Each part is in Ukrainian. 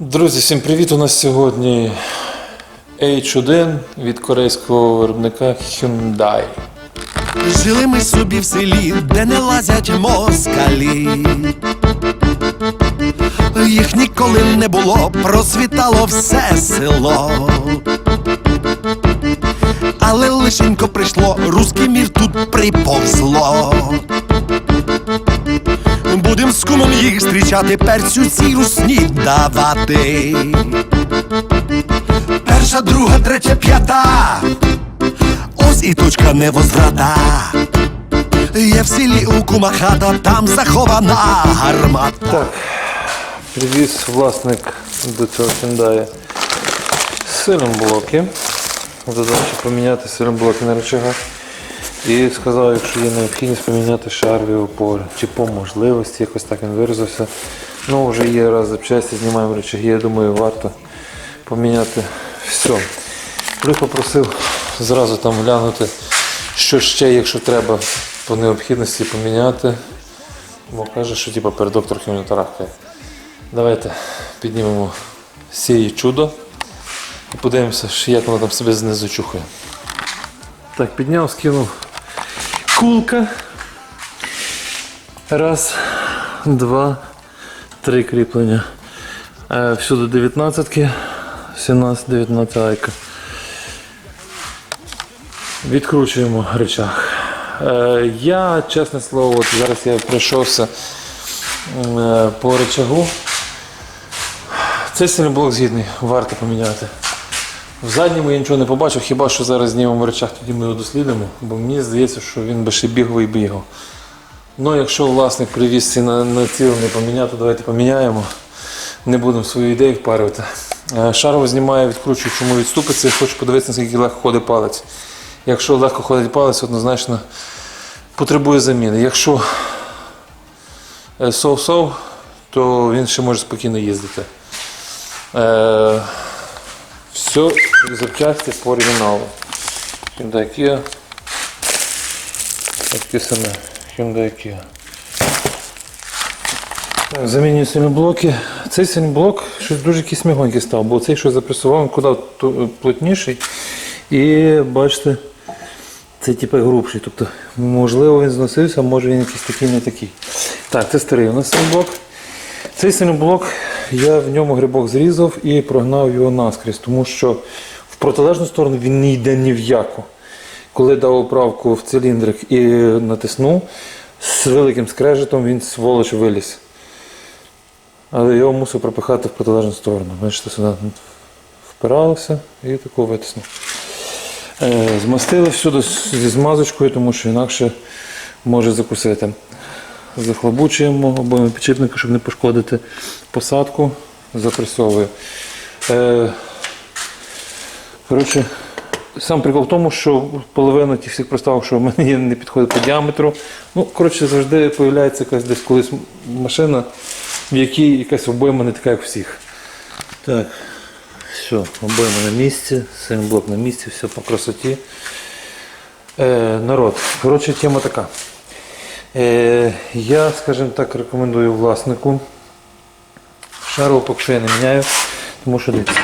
Друзі, всім привіт! У нас сьогодні H1 від корейського виробника Hyundai. Жили ми собі в селі, де не лазять москалі. Їх ніколи не було, просвітало все село. Але лишенько прийшло, руський мір тут приповзло. Будем з кумом їх зустрічати, перцю цій русні давати. Перша, друга, третя, п'ята. Ось і точка невозврата. Є в селі у кума хата, там захована гармата. Так, привіз власник до цього Hyundai силімблоки. Задача поміняти силімблоки на рычагах. І сказав, якщо є необхідність поміняти шарові опори. Чи по можливості, якось так він виразився. Ну, вже є раз запчасті, знімаємо рычаги, я думаю, варто поміняти все. Плюс попросив зразу там глянути, що ще, якщо треба по необхідності поміняти. Бо каже, що типу, передок трохи не. Давайте піднімемо сіє чудо і подивимося, як воно там себе знизу чухає. Так, підняв, скинув кулка. Раз, два, три кріплення. Е, Всюди 19, 17, 19 айка. Відкручуємо речах. Е, Я, чесне слово, от зараз я пройшовся е, по речагу. Цей сильний блок згідний, варто поміняти. В задньому я нічого не побачив, хіба що зараз знімемо речах, тоді ми його дослідимо, бо мені здається, що він би ще біговий бігав. Ну, якщо власник привіз ці на, націлений поміняти, давайте поміняємо. Не будемо свою ідею впарювати. Е, Шарово знімає, відкручую, чому відступиться, хочу подивитися, наскільки легко ходить палець. Якщо легко ходить палець, однозначно потребує заміни. Якщо е, сов-сов, то він ще може спокійно їздити. Е, все запчасті по оригіналу. Hyundai Kia. Саме. Hyundai Kia. Замінюю сильноблоки. Цей сильноблок щось дуже якийсь мягонький став, бо цей, що запресував, він куди плотніший. І бачите, це типу грубший. Тобто, можливо, він зносився, може він якийсь такий не такий. Так, це старий у нас сильноблок. Цей сильноблок, я в ньому грибок зрізав і прогнав його наскрізь, тому що в протилежну сторону він не йде ні в яку. Коли дав оправку в циліндрик і натиснув, з великим скрежетом він сволоч виліз. Але його мусив пропихати в протилежну сторону. Бачите, сюди впиралося і таку витиснув. Е, Змастили всюди зі змазочкою, тому що інакше може закусити. Захлобучуємо обоїм підшипника, щоб не пошкодити посадку, запресовую. Е, коротше, сам прикол в тому, що половина тих всіх проставок, що в мене не підходить по діаметру. Ну, коротше, завжди з'являється якась десь колись машина, в якій якась обойма не така, як у всіх. Так, все, обойма на місці, блок на місці, все по красоті. Е, народ, коротше, тема така. Е, я, скажімо так, рекомендую власнику. Шарову поки що я не міняю, тому що дивіться.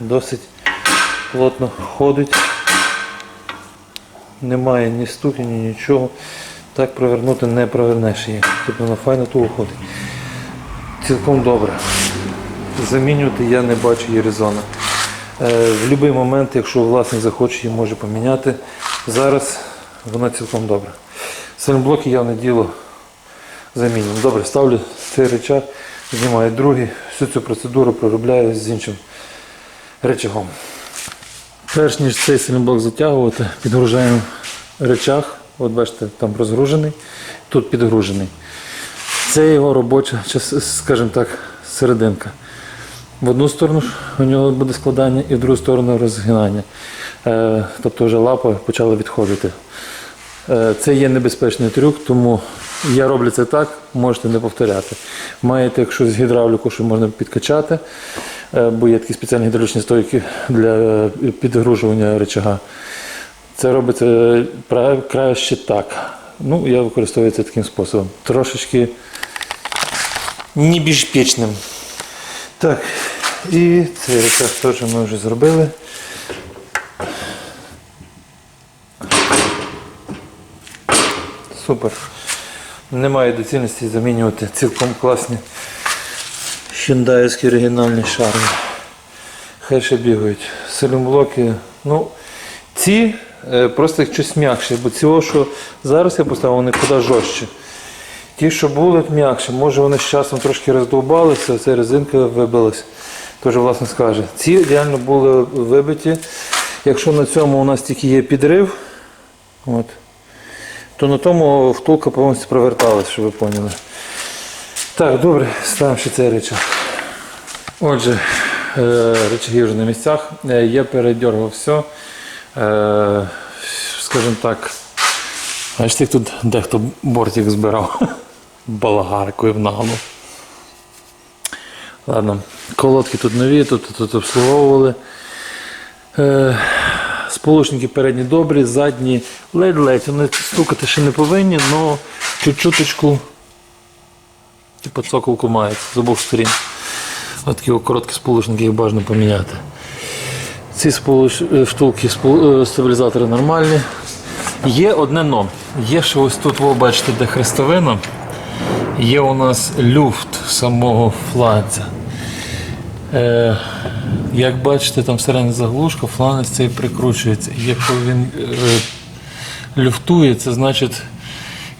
Досить плотно ходить. Немає ні стуків, ні нічого. Так провернути не провернеш її. Тобто вона файно туго ходить. Цілком добре. Замінювати я не бачу її резону. Е, В будь-який момент, якщо власник захоче, її може поміняти. Зараз вона цілком добра. Сильноблоки я в неділу замінюю. Добре, ставлю цей речах, знімаю другий, всю цю процедуру проробляю з іншим речагом. Перш ніж цей сильноблок затягувати, підгружаємо речах. От бачите, там розгружений, тут підгружений. Це його робоча, скажімо так, серединка. В одну сторону у нього буде складання і в другу сторону розгинання. Е, тобто вже лапа почала відходити. Е, це є небезпечний трюк, тому я роблю це так, можете не повторяти. Маєте, якщо з гідравліку, що можна підкачати, е, бо є такі спеціальні гідравлічні стойки для підгружування речага. Це робиться краще так. Ну, я використовую це таким способом. Трошечки небезпечним. Так, і цей рецепт теж ми вже зробили. Супер. Немає доцільності замінювати цілком класні хіндаївські оригінальні шари. Хай ще бігають. Силімблоки. Ну, ці е, просто щось м'якше, бо ці, що зараз я поставив, вони куди жорстче. Ті, що були м'якше, може вони з часом трошки роздовбалися, ця резинка вибилась. Тож, власне скаже. Ці реально були вибиті. Якщо на цьому у нас тільки є підрив, от, то на тому втулка повністю проверталась, щоб ви поняли. Так, добре, ставимо ще цей речах. Отже, е, речаги вже на місцях. Е, Я передергав все. Е, Скажімо так, бачите, як тут дехто бортик збирав. Балагаркою в наглу. Ладно, колодки тут нові, тут, тут обслуговували. Е, Сполучники передні добрі, задні ледь-ледь. Вони стукати ще не повинні, але чуть-чуточку типу цоколку мають з обох сторін. От такі короткі сполучники їх бажано поміняти. Ці сполуч... е, втулки спол- е, стабілізатори нормальні. Є одне но. Є ще ось тут, ви бачите, де хрестовина. Є у нас люфт самого фланця. Е, як бачите, там всередині заглушка, фланець цей прикручується. Якщо він е, люфтує, це значить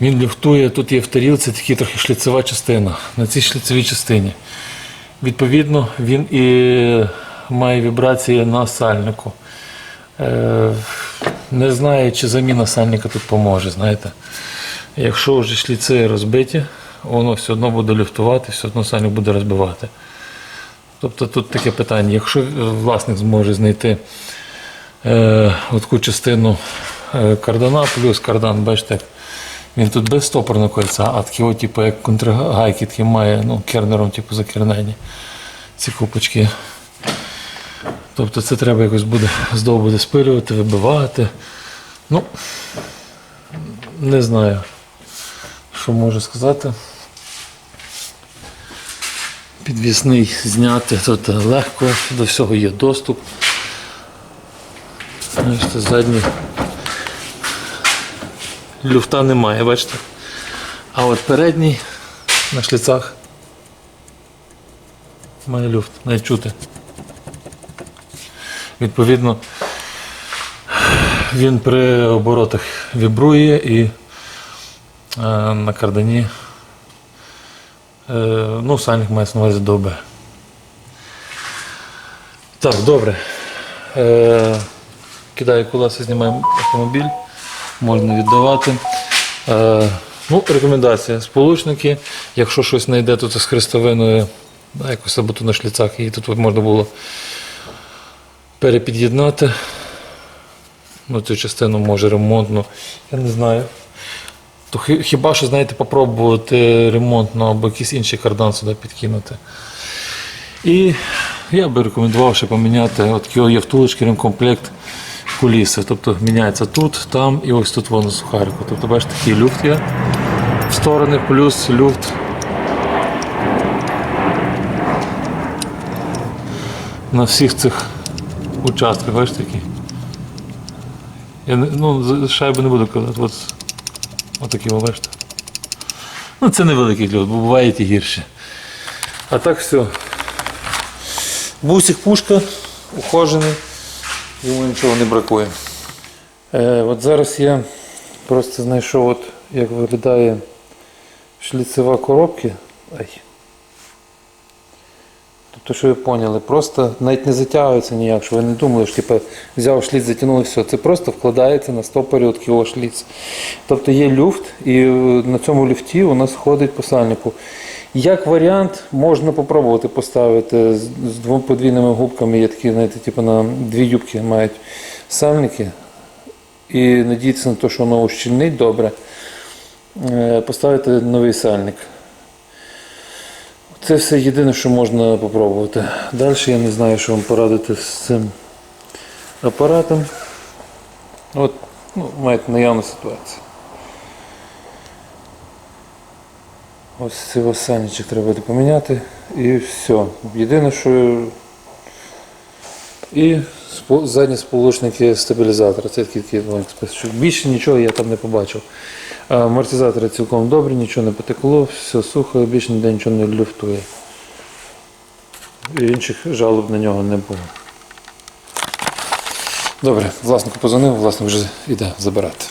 він люфтує, тут є в тарілці такі трохи шліцева частина. На цій шліцевій частині. Відповідно, він і має вібрації на сальнику. Е, не знаю, чи заміна сальника тут поможе, знаєте. Якщо вже шліци розбиті, воно все одно буде люфтувати, все одно сальник буде розбивати. Тобто тут таке питання, якщо е, власник зможе знайти е, таку частину е, кардана, плюс кардан, бачите, він тут без стопорного кольця, а такі, типу, як контргайки такі має, ну, кернером, типу, закернені ці купочки. Тобто це треба якось буде знову буде спилювати, вибивати. Ну, не знаю, що можу сказати. Підвісний зняти тут легко, до всього є доступ. Бачите, задній люфта немає, бачите? А от передній на шліцах має люфт, навіть чути. Відповідно, він при оборотах вібрує і е, на кардані ну, сальник має на увазі добре. Так, добре. Е, кидаю колеса, знімаємо автомобіль, можна віддавати. Е, ну, рекомендація. Сполучники, якщо щось знайде тут з хрестовиною, якось або тут на шліцах, її тут можна було перепід'єднати. Ну, цю частину може ремонтну. Я не знаю. То хіба що, знаєте, попробувати ремонтно або якийсь інший кардан сюди підкинути. І я би рекомендував ще поміняти от є втулочки, ремкомплект куліси. Тобто міняється тут, там і ось тут воно сухарику. Тобто, бачите, такий люфт є в сторони, плюс люфт. На всіх цих участках, бачите, які. Я ну, шайби не буду казати. От такі, бачите. Ну, це невеликий льот, бо буває і гірше. А так все. Бусик пушка, ухожений, йому нічого не бракує. Е, от зараз я просто знайшов, от, як виглядає шліцева коробки. Ай. Тобто, що ви поняли, просто навіть не затягується ніяк, що ви не думали, що типу, взяв шліц, затягнув і все. Це просто вкладається на стопорі от такого шліц. Тобто є люфт, і е, на цьому люфті у нас ходить по сальнику. Як варіант, можна попробувати поставити з, з двома подвійними губками, є такі, знаєте, типу на дві юбки мають сальники. І надіятися на те, що воно ущільнить добре. Е, Поставити новий сальник. Це все єдине, що можна попробувати. Далі я не знаю, що вам порадити з цим апаратом. От, ну, маєте наявну ситуацію. Ось цей осанничок треба буде поміняти і все. Єдине, що і задні сполучники стабілізатора. Це тільки ну, більше нічого я там не побачив. Амортизатори цілком добрі, нічого не потекло, все сухо, більше ніде нічого не люфтує. Інших жалоб на нього не було. Добре, власнику позвонив, власник вже йде забирати.